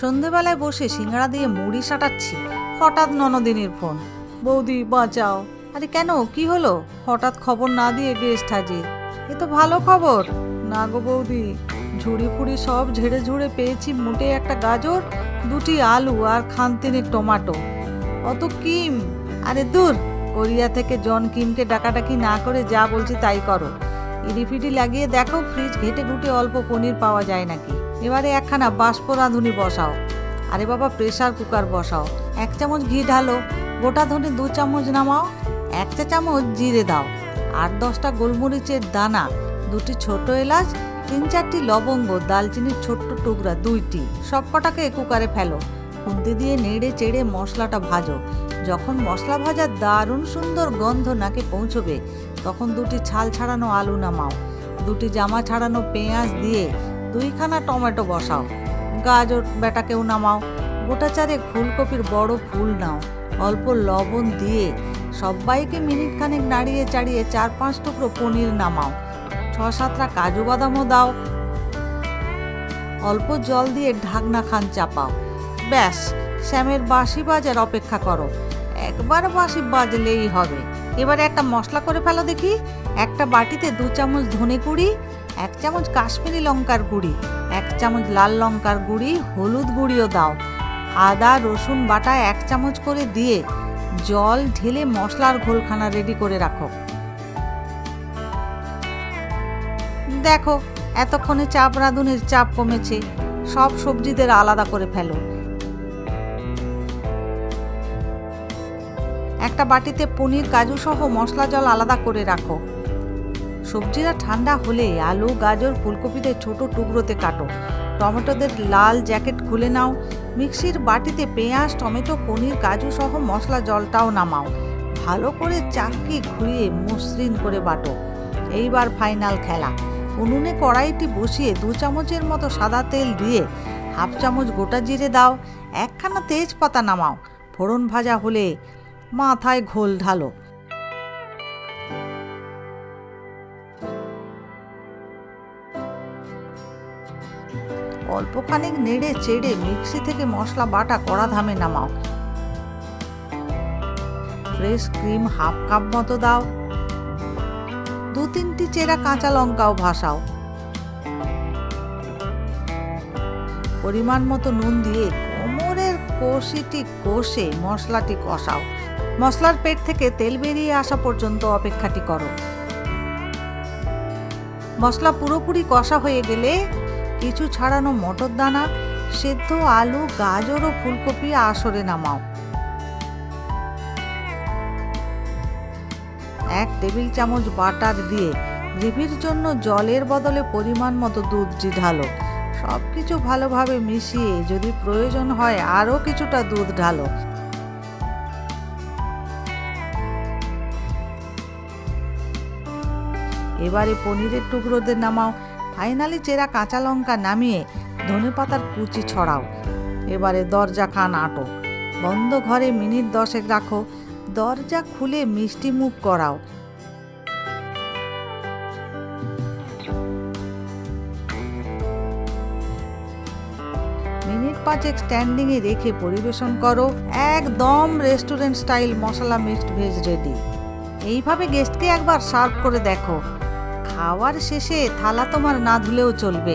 সন্ধেবেলায় বসে সিঙ্গাড়া দিয়ে মুড়ি সাটাচ্ছি। হঠাৎ ননদিনীর ফোন। বৌদি, বাঁচাও। আরে কেন? কি হলো? হঠাৎ খবর না দিয়ে গেস্ট হাজির এ তো ভালো খবর। না গো বৌদি, ঝুড়ি ফুড়ি সব ঝেড়ে ঝুড়ে পেয়েছি মুটে একটা গাজর, দুটি আলু আর খানতিনের টমাটো। অত কিম? আরে দূর, কোরিয়া থেকে জন কিমকে ডাকাডাকি না করে যা বলছি তাই করো। ইডিফিডি লাগিয়ে দেখো, ফ্রিজ ঘেটে ঘুটে অল্প পনির পাওয়া যায় নাকি। এবারে একখানা বাষ্প রাঁধুনি বসাও। আরে বাবা প্রেশার কুকার বসাও। এক চামচ ঘি ঢালো, গোটা ধনে দু চামচ নামাও, এক চা চামচ জিরে দাও। আট দশটা গোলমরিচের দানা, দুটি ছোট এলাচ, তিন চারটি লবঙ্গ, দালচিনির ছোট্ট টুকরা, দুইটি সব কটাকে কুকারে ফেলো। খুন্তি দিয়ে নেড়ে চেড়ে মশলাটা ভাজো। যখন মশলা ভাজার দারুণ সুন্দর গন্ধ নাকে পৌঁছবে, তখন দুটি ছাল ছাড়ানো আলু নামাও। দুটি জামা ছাড়ানো পেঁয়াজ দিয়ে দুইখানা টমেটো বসাও। গাজর বেটাকেও নামাও। গোটা চারেক ফুলকপির বড় ফুল নাও। অল্প লবণ দিয়ে সবাইকে মিনিট খানেক নাড়িয়ে চাড়িয়ে চার পাঁচ টুকরো পনির নামাও। ছ সাতটা কাজু বাদামও দাও। অল্প জল দিয়ে ঢাকনা খান চাপাও। ব্যাস, শ্যামের বাঁশি বাজার অপেক্ষা করো। একবার বাঁশি বাজলেই হবে। এবারে একটা মশলা করে ফেলো দেখি। একটা বাটিতে দু চামচ ধনে গুঁড়ি এক চামচ কাশ্মীরি লঙ্কার গুঁড়ি, এক চামচ লাল লঙ্কার গুঁড়ি, হলুদ গুঁড়িও দাও। আদা, রসুন বাটা এক চামচ করে দিয়ে জল ঢেলে মশলার ঘোলখানা রেডি করে রাখো। দেখো, এতক্ষণে চাপ রাঁধুনের চাপ কমেছে। সব সবজিদের আলাদা করে ফেলো। একটা বাটিতে পনির কাজু সহ মশলা জল আলাদা করে রাখো। সবজিরা ঠান্ডা হলে আলু, গাজর ফুলকপিতে ছোট টুকরোতে কাটো। টমেটোদের লাল জ্যাকেট খুলে নাও। মিক্সির বাটিতে পেঁয়াজ, টমেটো, পনির, কাজু সহ মশলা জলটাও নামাও। ভালো করে চাকি ঘুরিয়ে মসৃণ করে বাটো। এইবার ফাইনাল খেলা। উনুনে কড়াইটি বসিয়ে দু চামচের মতো সাদা তেল দিয়ে হাফ চামচ গোটা জিরে দাও। একখানা তেজপাতা নামাও। ফোড়ন ভাজা হলে মাথায় ঘোল ঢালো। অল্পখানিক নেড়ে চেড়ে মিক্সি থেকে মশলা বাটা কড়া ধামে নামাও। ফ্রেশ ক্রিম হাফ কাপ মতো দাও। দু তিনটি চেরা কাঁচা লঙ্কাও ভাসাও। পরিমাণ মতো নুন দিয়ে কোমরের কষিটি কষে মশলাটি কষাও। মশলার পেট থেকে তেল বেরিয়ে আসা পর্যন্ত অপেক্ষাটি করো। মশলা পুরোপুরি কষা হয়ে গেলে কিছু ছাড়ানো মটর দানা সেদ্ধ আলু, গাজর ও ফুলকপি আসরে নামাও। এক টেবিল চামচ বাটার দিয়ে গ্রেভির জন্য জলের বদলে পরিমাণ মতো দুধ ঢালো। সব কিছু ভালোভাবে মিশিয়ে যদি প্রয়োজন হয় আরও কিছুটা দুধ ঢালো। এবারে পনিরের টুকরোদের নামাও। ফাইনালি চেরা কাঁচা লঙ্কা নামিয়ে ধনে পাতার কুচি ছড়াও। এবারে দরজা খান আটো বন্ধ ঘরে মিনিট দশেক রাখো। দরজা খুলে মিষ্টি মুখ করাও। মিনিট পাঁচেক স্ট্যান্ডিংয়ে রেখে পরিবেশন করো। একদম রেস্টুরেন্ট স্টাইল মশলা মিক্সড ভেজ রেডি। এইভাবে গেস্টকে একবার সার্ভ করে দেখো। খাওয়ার শেষে থালা তোমার না ধুলেও চলবে।